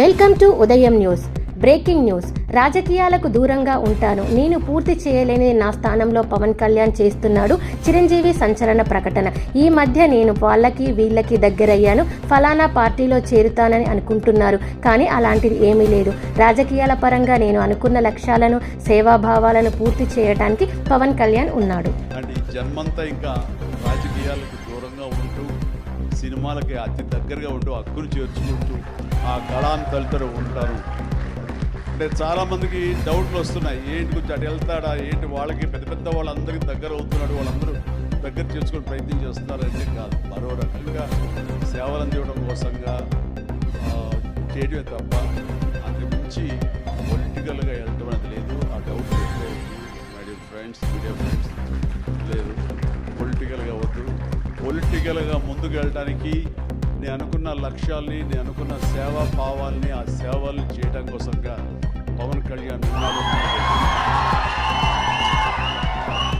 Welcome to Udayam news. Breaking news. రాజకీయాలకు దూరంగా ఉంటాను. నేను పూర్తి చేయలేని నా స్థానంలో పవన్ కళ్యాణ్ చేస్తున్నాడు చిరంజీవి సంచలన ప్రకటన. ఈ మధ్య నేను వాళ్ళకి వీళ్ళకి దగ్గరయ్యాను. ఫలానా పార్టీలో చేరుతానని అనుకుంటున్నారు. కానీ అలాంటిది ఏమీ లేదు. రాజకీయాల పరంగా నేను అనుకున్న లక్ష్యాలను సేవాభావాలను పూర్తి చేయడానికి పవన్ కళ్యాణ్ ఉన్నాడు. జన్మంతా ఇంకా రాజకీయాలకు దూరంగా ఉంటూ సినిమాలకి అతి దగ్గరగా ఉంటూ హక్కును చేర్చుకుంటూ ఆ కళాంతలతో ఉంటారు. అంటే చాలామందికి డౌట్లు వస్తున్నాయి. ఏంటి కొంచెం అటు వెళ్తాడా? ఏంటి వాళ్ళకి? పెద్ద పెద్ద వాళ్ళందరికీ దగ్గర అవుతున్నాడు. వాళ్ళందరూ దగ్గర చేసుకుని ప్రయత్నం చేస్తున్నారంటే కాదు. మరో రకంగా సేవలు అందివ్వడం కోసంగా చేయడమే తప్ప అంతకుమించి పొలిటికల్గా వెళ్ళడం అనేది లేదు. ఆ డౌట్ లేదు my dear friends media friends లేదు. పొలిటికల్గా వద్దు. పొలిటికల్గా ముందుకు వెళ్ళడానికి నేను అనుకున్న లక్ష్యాల్ని నేను అనుకున్న సేవా భావాల్ని ఆ సేవల్ని చేయడం కోసంగా